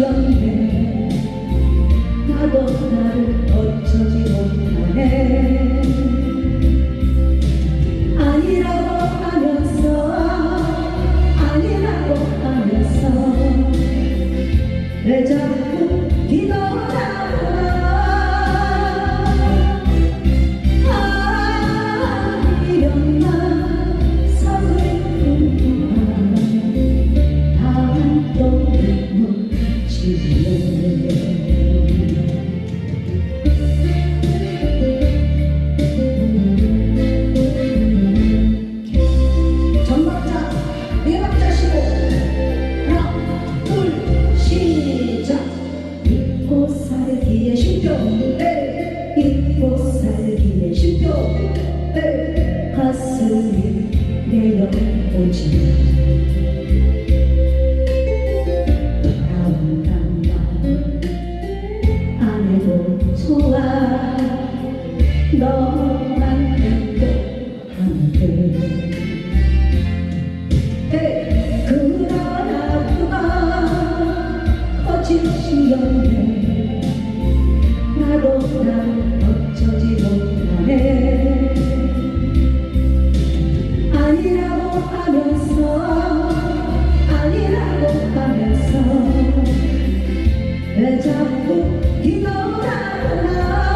연해 나도 나를 어쩌지 못하네 아니라고 하면서 아니라고 하면서 내 자리 에 잊고 살기에 쉼표 에 가슴이 내려오지. 행복한데 그러나 하고 난 어쩌지 못하네 아니라고 하면서 아니라고 하면서 왜 자꾸 기도하구나